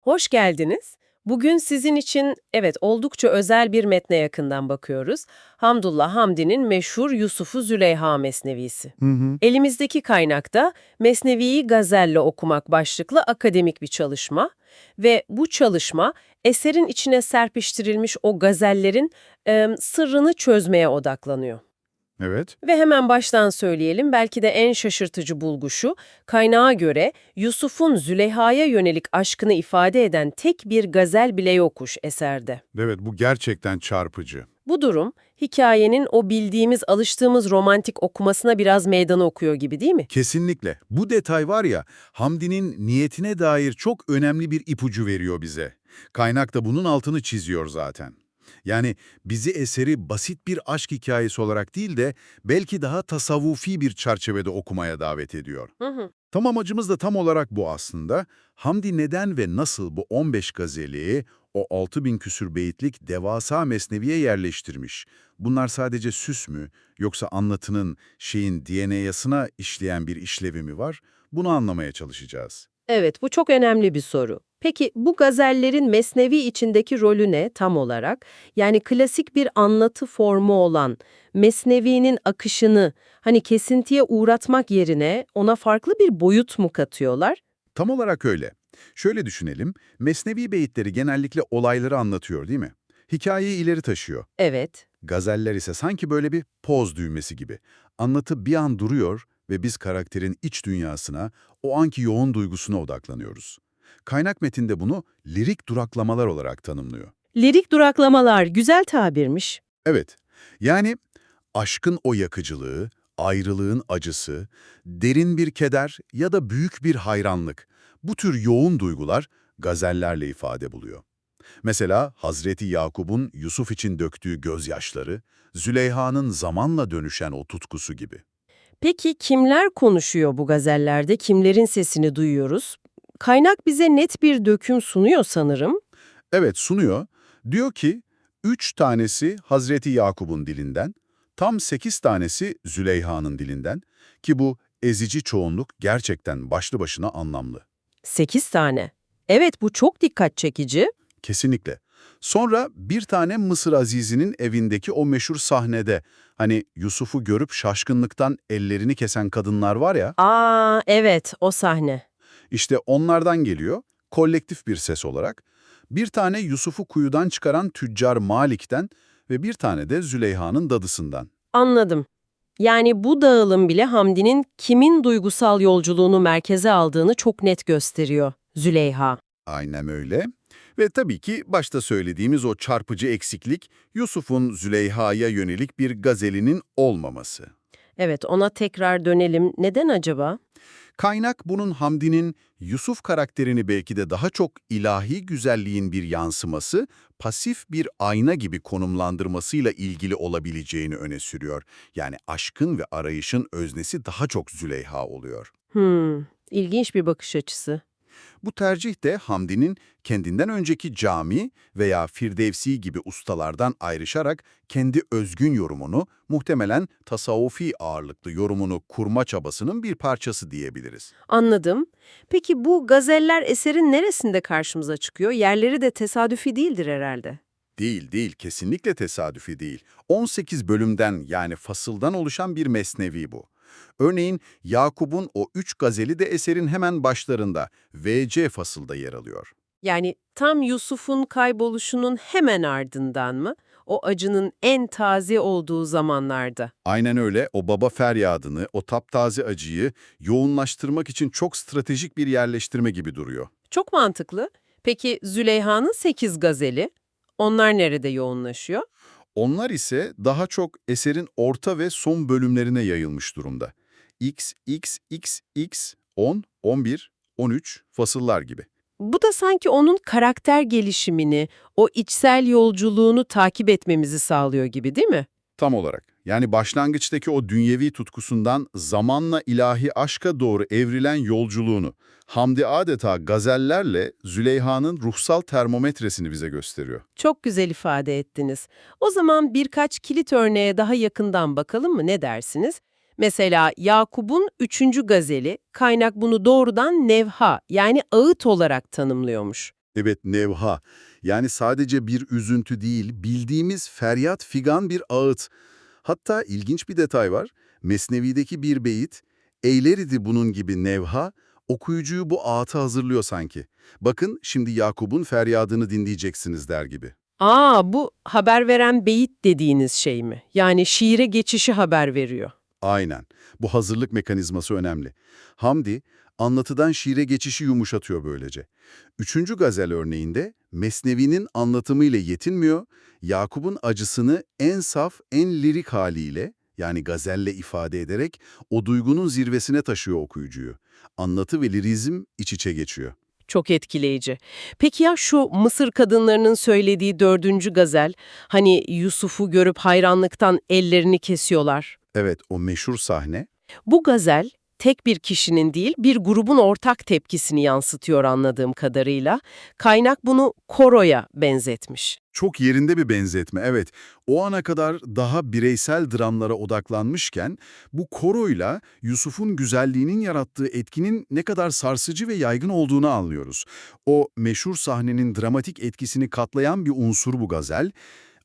Hoş geldiniz. Bugün sizin için evet oldukça özel bir metne yakından bakıyoruz. Hamdullah Hamdi'nin meşhur Yusuf'u Züleyha Mesnevisi. Hı hı. Elimizdeki kaynakta Mesnevi'yi gazelle okumak başlıklı akademik bir çalışma ve bu çalışma eserin içine serpiştirilmiş o gazellerin em, sırrını çözmeye odaklanıyor. Evet. Ve hemen baştan söyleyelim, belki de en şaşırtıcı bulgu şu, kaynağa göre Yusuf'un Züleyha'ya yönelik aşkını ifade eden tek bir gazel bile yokmuş eserde. Evet bu gerçekten çarpıcı. Bu durum, hikayenin o bildiğimiz, alıştığımız romantik okumasına biraz meydan okuyor gibi değil mi? Kesinlikle. Bu detay var ya Hamdi'nin niyetine dair çok önemli bir ipucu veriyor bize. Kaynak da bunun altını çiziyor zaten. Yani bizi eseri basit bir aşk hikayesi olarak değil de belki daha tasavvufi bir çerçevede okumaya davet ediyor. Hı hı. Tam amacımız da tam olarak bu aslında. Hamdi neden ve nasıl bu 15 gazeli, o 6000 küsür beyitlik devasa mesneviye yerleştirmiş? Bunlar sadece süs mü, yoksa anlatının, şeyin DNA'sına işleyen bir işlevi mi var? Bunu anlamaya çalışacağız. Evet, bu çok önemli bir soru. Peki bu gazellerin mesnevi içindeki rolü ne tam olarak? Yani klasik bir anlatı formu olan mesnevinin akışını hani kesintiye uğratmak yerine ona farklı bir boyut mu katıyorlar? Tam olarak öyle. Şöyle düşünelim, mesnevi beyitleri genellikle olayları anlatıyor değil mi? Hikayeyi ileri taşıyor. Evet. Gazeller ise sanki böyle bir poz düğmesi gibi. Anlatı bir an duruyor ve biz karakterin iç dünyasına, o anki yoğun duygusuna odaklanıyoruz. Kaynak metinde bunu lirik duraklamalar olarak tanımlıyor. Lirik duraklamalar güzel tabirmiş. Evet, yani aşkın o yakıcılığı, ayrılığın acısı, derin bir keder ya da büyük bir hayranlık, bu tür yoğun duygular gazellerle ifade buluyor. Mesela Hazreti Yakub'un Yusuf için döktüğü gözyaşları, Züleyha'nın zamanla dönüşen o tutkusu gibi. Peki kimler konuşuyor bu gazellerde? Kimlerin sesini duyuyoruz? Kaynak bize net bir döküm sunuyor sanırım. Evet sunuyor, diyor ki, üç tanesi Hazreti Yakub'un dilinden, tam sekiz tanesi Züleyha'nın dilinden ki bu ezici çoğunluk gerçekten başlı başına anlamlı. 8 tane. Evet bu çok dikkat çekici. Kesinlikle. Sonra bir tane Mısır Azizi'nin evindeki o meşhur sahnede, hani Yusuf'u görüp şaşkınlıktan ellerini kesen kadınlar var ya, Aa evet o sahne. işte onlardan geliyor, kolektif bir ses olarak. Bir tane Yusuf'u kuyudan çıkaran tüccar Malik'ten ve bir tane de Züleyha'nın dadısından. Anladım. Yani bu dağılım bile Hamdi'nin kimin duygusal yolculuğunu merkeze aldığını çok net gösteriyor. Züleyha. Aynen öyle. Ve tabii ki başta söylediğimiz o çarpıcı eksiklik, Yusuf'un Züleyha'ya yönelik bir gazelinin olmaması. Evet ona tekrar dönelim. Neden acaba? Kaynak bunun Hamdi'nin Yusuf karakterini belki de daha çok ilahi güzelliğin bir yansıması, pasif bir ayna gibi konumlandırmasıyla ilgili olabileceğini öne sürüyor. Yani aşkın ve arayışın öznesi daha çok Züleyha oluyor. Hmm, ilginç bir bakış açısı. Bu tercih de Hamdi'nin kendinden önceki cami veya Firdevsi gibi ustalardan ayrışarak kendi özgün yorumunu, muhtemelen tasavvufi ağırlıklı yorumunu kurma çabasının bir parçası diyebiliriz. Anladım. Peki bu gazeller eserin neresinde karşımıza çıkıyor? Yerleri de tesadüfi değildir herhalde. Değil, değil, kesinlikle tesadüfi değil. 18 bölümden yani fasıldan oluşan bir mesnevi bu. Örneğin Yakup'un o üç gazeli de eserin hemen başlarında, VC fasılda yer alıyor. Yani tam Yusuf'un kayboluşunun hemen ardından mı? O acının en taze olduğu zamanlarda. Aynen öyle, o baba feryadını, o taptaze acıyı yoğunlaştırmak için çok stratejik bir yerleştirme gibi duruyor. Çok mantıklı. Peki Züleyha'nın 8 gazeli? Onlar nerede yoğunlaşıyor? Onlar ise daha çok eserin orta ve son bölümlerine yayılmış durumda. X, X, X, X, 10, 11, 13 fasıllar gibi. Bu da sanki onun karakter gelişimini, o içsel yolculuğunu takip etmemizi sağlıyor gibi değil mi? Tam olarak. Yani başlangıçtaki o dünyevi tutkusundan zamanla ilahi aşka doğru evrilen yolculuğunu, Hamdi adeta gazellerle Züleyha'nın ruhsal termometresini bize gösteriyor. Çok güzel ifade ettiniz. O zaman birkaç kilit örneğe daha yakından bakalım mı ne dersiniz? Mesela Yakup'un üçüncü gazeli, kaynak bunu doğrudan nevha yani ağıt olarak tanımlıyormuş. Evet, nevha. Yani sadece bir üzüntü değil, bildiğimiz feryat figan bir ağıt. Hatta ilginç bir detay var. Mesnevi'deki bir beyit, eyleridi bunun gibi nevha, okuyucuyu bu ağıtı hazırlıyor sanki. Bakın şimdi Yakup'un feryadını dinleyeceksiniz der gibi. Aa bu haber veren beyit dediğiniz şey mi? Yani şiire geçişi haber veriyor. Aynen. Bu hazırlık mekanizması önemli. Hamdi, anlatıdan şiire geçişi yumuşatıyor böylece. Üçüncü gazel örneğinde Mesnevi'nin anlatımıyla yetinmiyor, Yakup'un acısını en saf, en lirik haliyle, yani gazelle ifade ederek o duygunun zirvesine taşıyor okuyucuyu. Anlatı ve lirizm iç içe geçiyor. Çok etkileyici. Peki ya şu Mısır kadınlarının söylediği dördüncü gazel, hani Yusuf'u görüp hayranlıktan ellerini kesiyorlar. Evet, o meşhur sahne Bu gazel tek bir kişinin değil bir grubun ortak tepkisini yansıtıyor anladığım kadarıyla. Kaynak bunu koroya benzetmiş. Çok yerinde bir benzetme, evet. O ana kadar daha bireysel dramlara odaklanmışken, bu koroyla Yusuf'un güzelliğinin yarattığı etkinin ne kadar sarsıcı ve yaygın olduğunu anlıyoruz. O meşhur sahnenin dramatik etkisini katlayan bir unsur bu gazel,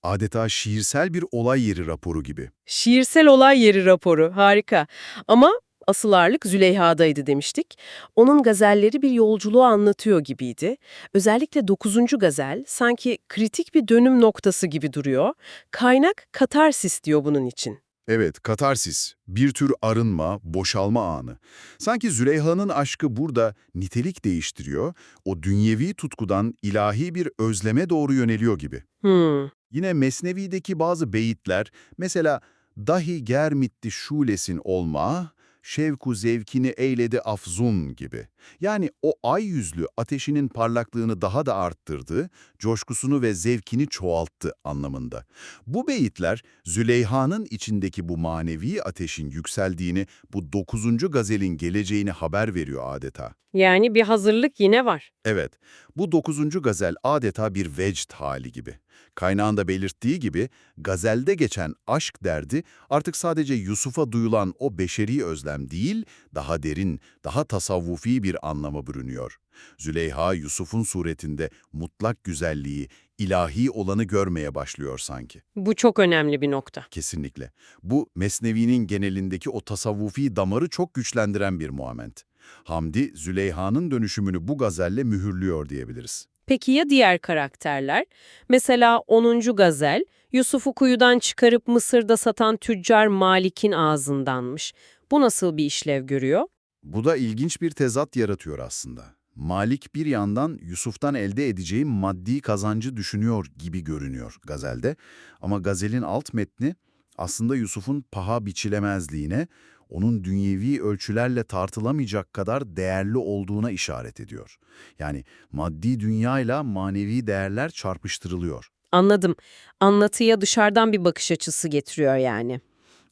adeta şiirsel bir olay yeri raporu gibi. Şiirsel olay yeri raporu harika ama asıl ağırlık Züleyha'daydı demiştik. Onun gazelleri bir yolculuğu anlatıyor gibiydi. Özellikle 9. gazel sanki kritik bir dönüm noktası gibi duruyor. Kaynak katarsis diyor bunun için. Evet, katarsis, bir tür arınma, boşalma anı. Sanki Züleyha'nın aşkı burada nitelik değiştiriyor, o dünyevi tutkudan ilahi bir özleme doğru yöneliyor gibi. Hmm. Yine Mesnevi'deki bazı beyitler, mesela dahi germitti şulesin olma, şevku zevkini eyledi afzun gibi. Yani o ay yüzlü ateşinin parlaklığını daha da arttırdı, coşkusunu ve zevkini çoğalttı anlamında. Bu beyitler Züleyha'nın içindeki bu manevi ateşin yükseldiğini, bu dokuzuncu gazelin geleceğini haber veriyor adeta. Yani bir hazırlık yine var. Evet, bu dokuzuncu gazel adeta bir vecd hali gibi. Kaynağında belirttiği gibi, gazelde geçen aşk derdi artık sadece Yusuf'a duyulan o beşeri özlem değil, daha derin, daha tasavvufi bir anlama bürünüyor. Züleyha, Yusuf'un suretinde mutlak güzelliği, ilahi olanı görmeye başlıyor sanki. Bu çok önemli bir nokta. Kesinlikle. Bu, Mesnevi'nin genelindeki o tasavvufi damarı çok güçlendiren bir muament. Hamdi, Züleyha'nın dönüşümünü bu gazelle mühürlüyor diyebiliriz. Peki ya diğer karakterler? Mesela 10. gazel, Yusuf'u kuyudan çıkarıp Mısır'da satan tüccar Malik'in ağzındanmış. Bu nasıl bir işlev görüyor? Bu da ilginç bir tezat yaratıyor aslında. Malik bir yandan Yusuf'tan elde edeceği maddi kazancı düşünüyor gibi görünüyor gazelde. Ama gazelin alt metni aslında Yusuf'un paha biçilemezliğine, onun dünyevi ölçülerle tartılamayacak kadar değerli olduğuna işaret ediyor. Yani maddi dünyayla manevi değerler çarpıştırılıyor. Anladım. Anlatıya dışarıdan bir bakış açısı getiriyor yani.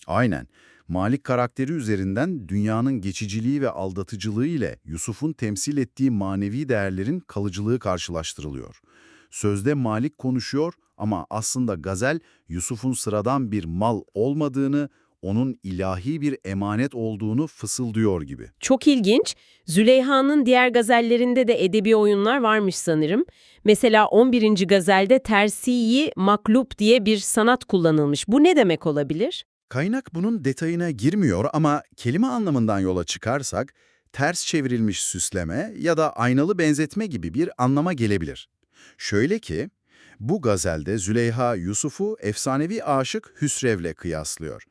Aynen. Malik karakteri üzerinden dünyanın geçiciliği ve aldatıcılığı ile Yusuf'un temsil ettiği manevi değerlerin kalıcılığı karşılaştırılıyor. Sözde Malik konuşuyor ama aslında Gazel, Yusuf'un sıradan bir mal olmadığını, onun ilahi bir emanet olduğunu fısıldıyor gibi. Çok ilginç. Züleyha'nın diğer gazellerinde de edebi oyunlar varmış sanırım. Mesela 11. gazelde tersiyi maklub diye bir sanat kullanılmış. Bu ne demek olabilir? Kaynak bunun detayına girmiyor ama kelime anlamından yola çıkarsak, ters çevrilmiş süsleme ya da aynalı benzetme gibi bir anlama gelebilir. Şöyle ki, bu gazelde Züleyha Yusuf'u efsanevi aşık Hüsrev'le kıyaslıyor.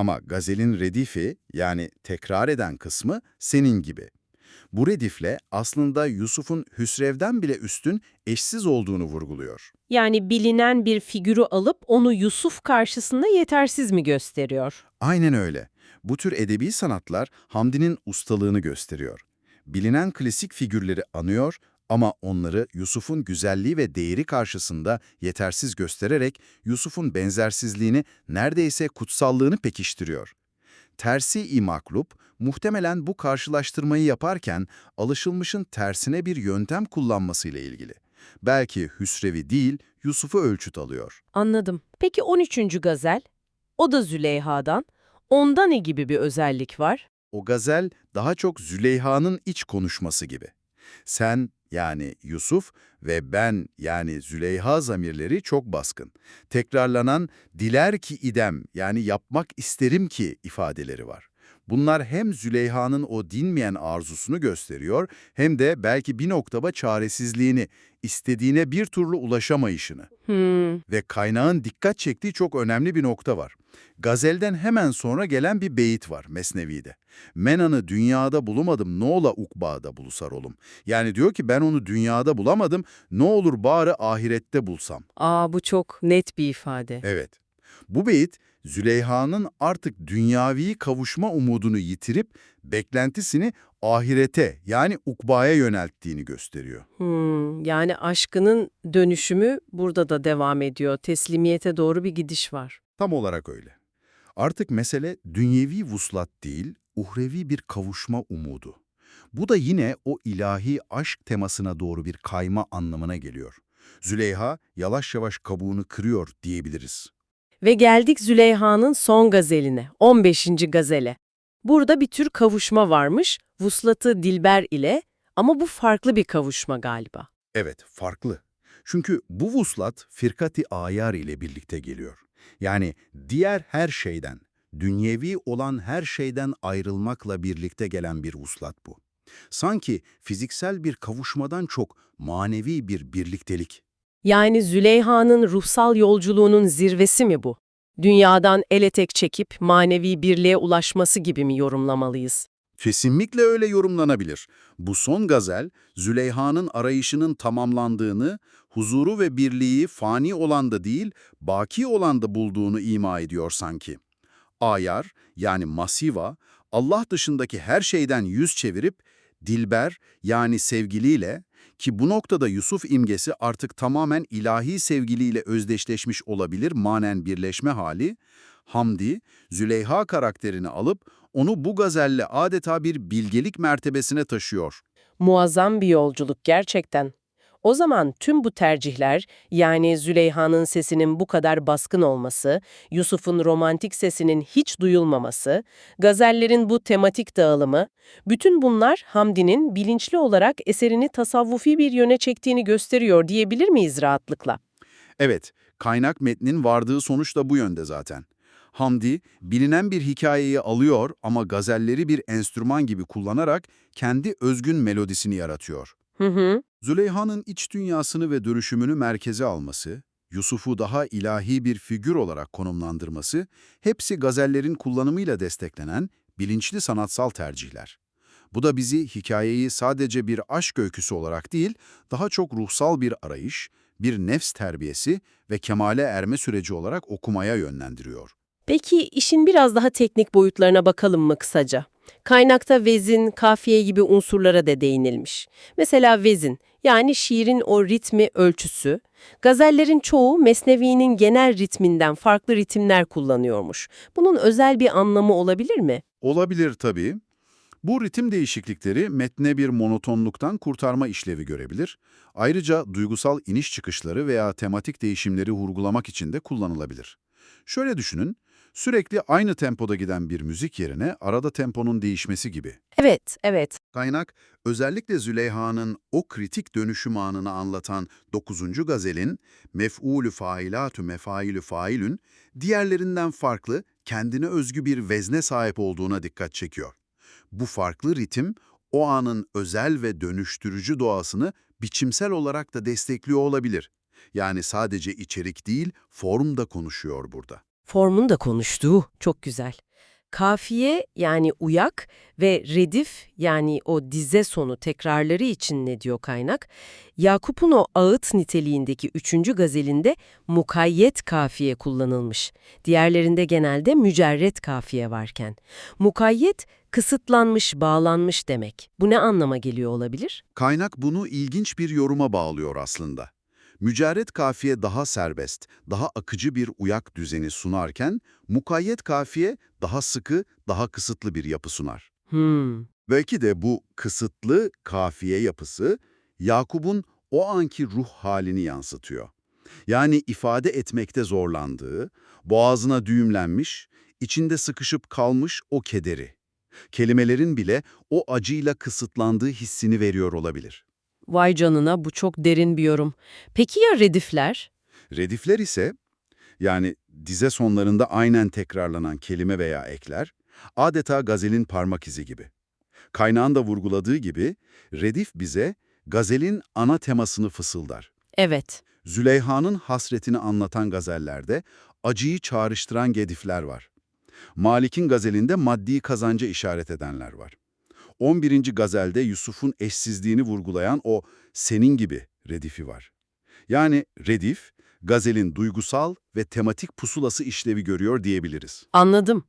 Ama gazelin redifi yani tekrar eden kısmı senin gibi. Bu redifle aslında Yusuf'un Hüsrev'den bile üstün, eşsiz olduğunu vurguluyor. Yani bilinen bir figürü alıp onu Yusuf karşısında yetersiz mi gösteriyor? Aynen öyle. Bu tür edebi sanatlar Hamdi'nin ustalığını gösteriyor. Bilinen klasik figürleri anıyor ama onları Yusuf'un güzelliği ve değeri karşısında yetersiz göstererek Yusuf'un benzersizliğini, neredeyse kutsallığını pekiştiriyor. Tersi-i maklub, muhtemelen bu karşılaştırmayı yaparken alışılmışın tersine bir yöntem kullanmasıyla ilgili. Belki Hüsrev'i değil, Yusuf'u ölçüt alıyor. Anladım. Peki 13. gazel? O da Züleyha'dan. Onda ne gibi bir özellik var? O gazel daha çok Züleyha'nın iç konuşması gibi. Sen yani Yusuf ve ben yani Züleyha zamirleri çok baskın. Tekrarlanan diler ki idem yani yapmak isterim ki ifadeleri var. Bunlar hem Züleyha'nın o dinmeyen arzusunu gösteriyor hem de belki bir noktada çaresizliğini, istediğine bir türlü ulaşamayışını. Hmm, Ve kaynağın dikkat çektiği çok önemli bir nokta var. Gazelden hemen sonra gelen bir beyit var Mesnevi'de. Menan'ı dünyada bulamadım, ne ola ukbada bulusar olum. Yani diyor ki ben onu dünyada bulamadım, ne olur bari ahirette bulsam. aa bu çok net bir ifade. Evet. Bu beyit Züleyha'nın artık dünyavi kavuşma umudunu yitirip beklentisini ahirete yani ukbaya yönelttiğini gösteriyor. Hmm, yani aşkının dönüşümü burada da devam ediyor. Teslimiyete doğru bir gidiş var. Tam olarak öyle. Artık mesele dünyevi vuslat değil, uhrevi bir kavuşma umudu. Bu da yine o ilahi aşk temasına doğru bir kayma anlamına geliyor. Züleyha yavaş yavaş kabuğunu kırıyor diyebiliriz. Ve geldik Züleyha'nın son gazeline, 15. gazele. Burada bir tür kavuşma varmış, vuslatı Dilber ile ama bu farklı bir kavuşma galiba. Evet, farklı. Çünkü bu vuslat firkati ayar ile birlikte geliyor. Yani diğer her şeyden, dünyevi olan her şeyden ayrılmakla birlikte gelen bir vuslat bu. Sanki fiziksel bir kavuşmadan çok manevi bir birliktelik. Yani Züleyha'nın ruhsal yolculuğunun zirvesi mi bu? Dünyadan el etek çekip manevi birliğe ulaşması gibi mi yorumlamalıyız? Kesinlikle öyle yorumlanabilir. Bu son gazel, Züleyha'nın arayışının tamamlandığını, huzuru ve birliği fani olanda değil, baki olanda bulduğunu ima ediyor sanki. Ayar, yani masiva, Allah dışındaki her şeyden yüz çevirip, Dilber, yani sevgiliyle, ki bu noktada Yusuf imgesi artık tamamen ilahi sevgiliyle özdeşleşmiş olabilir manen birleşme hali, Hamdi, Züleyha karakterini alıp onu bu gazelle adeta bir bilgelik mertebesine taşıyor. Muazzam bir yolculuk gerçekten. O zaman tüm bu tercihler, yani Züleyha'nın sesinin bu kadar baskın olması, Yusuf'un romantik sesinin hiç duyulmaması, gazellerin bu tematik dağılımı, bütün bunlar Hamdi'nin bilinçli olarak eserini tasavvufi bir yöne çektiğini gösteriyor diyebilir miyiz rahatlıkla? Evet, kaynak metnin vardığı sonuç da bu yönde zaten. Hamdi, bilinen bir hikayeyi alıyor ama gazelleri bir enstrüman gibi kullanarak kendi özgün melodisini yaratıyor. Hı hı. Züleyha'nın iç dünyasını ve dönüşümünü merkeze alması, Yusuf'u daha ilahi bir figür olarak konumlandırması, hepsi gazellerin kullanımıyla desteklenen bilinçli sanatsal tercihler. Bu da bizi hikayeyi sadece bir aşk öyküsü olarak değil, daha çok ruhsal bir arayış, bir nefs terbiyesi ve kemale erme süreci olarak okumaya yönlendiriyor. Peki işin biraz daha teknik boyutlarına bakalım mı kısaca? Kaynakta vezin, kafiye gibi unsurlara da değinilmiş. Mesela vezin, yani şiirin o ritmi ölçüsü, gazellerin çoğu Mesnevi'nin genel ritminden farklı ritimler kullanıyormuş. Bunun özel bir anlamı olabilir mi? Olabilir tabii. Bu ritim değişiklikleri metne bir monotonluktan kurtarma işlevi görebilir. Ayrıca duygusal iniş çıkışları veya tematik değişimleri vurgulamak için de kullanılabilir. Şöyle düşünün, sürekli aynı tempoda giden bir müzik yerine arada temponun değişmesi gibi. Evet, evet. Kaynak, özellikle Züleyha'nın o kritik dönüşüm anını anlatan 9. gazelin mef'ulü failatü mefailü failün diğerlerinden farklı, kendine özgü bir vezne sahip olduğuna dikkat çekiyor. Bu farklı ritim, o anın özel ve dönüştürücü doğasını biçimsel olarak da destekliyor olabilir. Yani sadece içerik değil, form da konuşuyor burada. Formun da konuştuğu çok güzel. Kafiye yani uyak ve redif yani o dize sonu tekrarları için ne diyor kaynak? Yakup'un o ağıt niteliğindeki üçüncü gazelinde mukayyet kafiye kullanılmış. Diğerlerinde genelde mücerret kafiye varken. Mukayyet kısıtlanmış, bağlanmış demek. Bu ne anlama geliyor olabilir? Kaynak bunu ilginç bir yoruma bağlıyor aslında. Mücerret kafiye daha serbest, daha akıcı bir uyak düzeni sunarken, mukayyet kafiye daha sıkı, daha kısıtlı bir yapı sunar. Hmm. Belki de bu kısıtlı kafiye yapısı, Yakup'un o anki ruh halini yansıtıyor. Yani ifade etmekte zorlandığı, boğazına düğümlenmiş, içinde sıkışıp kalmış o kederi. Kelimelerin bile o acıyla kısıtlandığı hissini veriyor olabilir. Vay canına bu çok derin bir yorum. Peki ya redifler? Redifler ise, yani dize sonlarında aynen tekrarlanan kelime veya ekler, adeta gazelin parmak izi gibi. Kaynağın da vurguladığı gibi, redif bize gazelin ana temasını fısıldar. Evet. Züleyha'nın hasretini anlatan gazellerde acıyı çağrıştıran gedifler var. Malik'in gazelinde maddi kazanca işaret edenler var. 11. gazelde Yusuf'un eşsizliğini vurgulayan o senin gibi redifi var. Yani redif, gazelin duygusal ve tematik pusulası işlevi görüyor diyebiliriz. Anladım.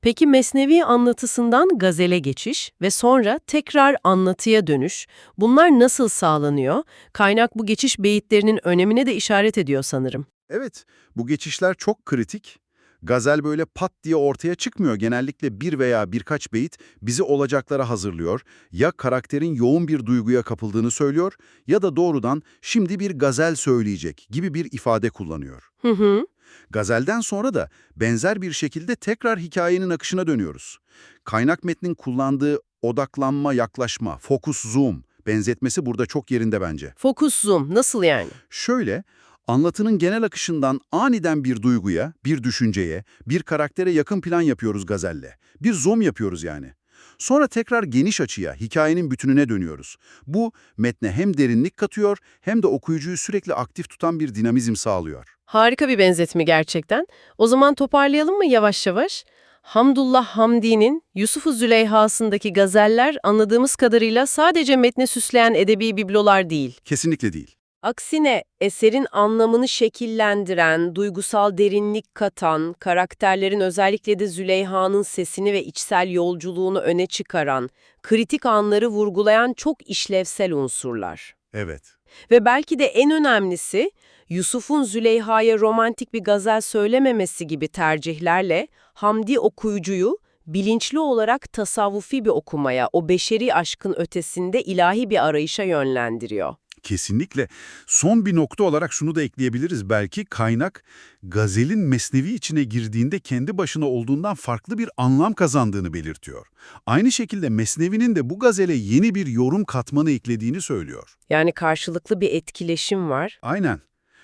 Peki Mesnevi anlatısından gazele geçiş ve sonra tekrar anlatıya dönüş, bunlar nasıl sağlanıyor? Kaynak bu geçiş beyitlerinin önemine de işaret ediyor sanırım. Evet, bu geçişler çok kritik. Gazel böyle pat diye ortaya çıkmıyor. Genellikle bir veya birkaç beyit bizi olacaklara hazırlıyor. Ya karakterin yoğun bir duyguya kapıldığını söylüyor ya da doğrudan şimdi bir gazel söyleyecek gibi bir ifade kullanıyor. Hı hı. Gazelden sonra da benzer bir şekilde tekrar hikayenin akışına dönüyoruz. Kaynak metnin kullandığı odaklanma, yaklaşma, focus, zoom benzetmesi burada çok yerinde bence. Fokus zoom nasıl yani? Şöyle, anlatının genel akışından aniden bir duyguya, bir düşünceye, bir karaktere yakın plan yapıyoruz gazelle. Bir zoom yapıyoruz yani. Sonra tekrar geniş açıya, hikayenin bütününe dönüyoruz. Bu, metne hem derinlik katıyor hem de okuyucuyu sürekli aktif tutan bir dinamizm sağlıyor. Harika bir benzetme gerçekten. O zaman toparlayalım mı yavaş yavaş? Hamdullah Hamdi'nin Yusuf-u Züleyha'sındaki gazeller anladığımız kadarıyla sadece metne süsleyen edebi biblolar değil. Kesinlikle değil. Aksine eserin anlamını şekillendiren, duygusal derinlik katan, karakterlerin özellikle de Züleyha'nın sesini ve içsel yolculuğunu öne çıkaran, kritik anları vurgulayan çok işlevsel unsurlar. Evet. Ve belki de en önemlisi, Yusuf'un Züleyha'ya romantik bir gazel söylememesi gibi tercihlerle Hamdi okuyucuyu bilinçli olarak tasavvufi bir okumaya, o beşeri aşkın ötesinde ilahi bir arayışa yönlendiriyor. Kesinlikle. Son bir nokta olarak şunu da ekleyebiliriz belki. Kaynak, gazelin mesnevi içine girdiğinde kendi başına olduğundan farklı bir anlam kazandığını belirtiyor. Aynı şekilde mesnevinin de bu gazele yeni bir yorum katmanı eklediğini söylüyor. Yani karşılıklı bir etkileşim var. Aynen.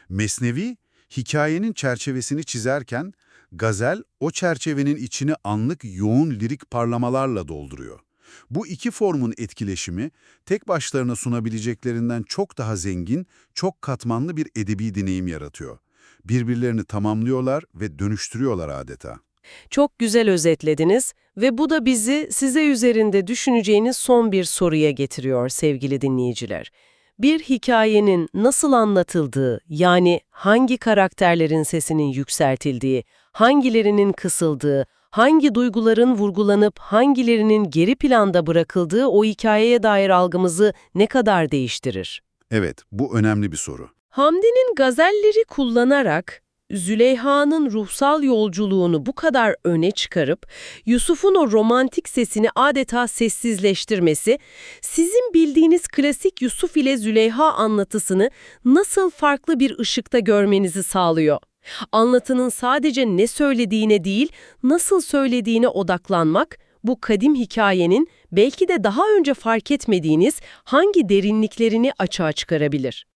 Mesnevi, hikayenin çerçevesini çizerken, gazel o çerçevenin içini anlık yoğun lirik parlamalarla dolduruyor. Bu iki formun etkileşimi, tek başlarına sunabileceklerinden çok daha zengin, çok katmanlı bir edebi deneyim yaratıyor. Birbirlerini tamamlıyorlar ve dönüştürüyorlar adeta. Çok güzel özetlediniz ve bu da bizi size üzerinde düşüneceğiniz son bir soruya getiriyor sevgili dinleyiciler. Bir hikayenin nasıl anlatıldığı, yani hangi karakterlerin sesinin yükseltildiği, hangilerinin kısıldığı, hangi duyguların vurgulanıp hangilerinin geri planda bırakıldığı o hikayeye dair algımızı ne kadar değiştirir? Evet, bu önemli bir soru. Hamdi'nin gazelleri kullanarak Züleyha'nın ruhsal yolculuğunu bu kadar öne çıkarıp Yusuf'un o romantik sesini adeta sessizleştirmesi, sizin bildiğiniz klasik Yusuf ile Züleyha anlatısını nasıl farklı bir ışıkta görmenizi sağlıyor? Anlatının sadece ne söylediğine değil, nasıl söylediğine odaklanmak, bu kadim hikayenin belki de daha önce fark etmediğiniz hangi derinliklerini açığa çıkarabilir?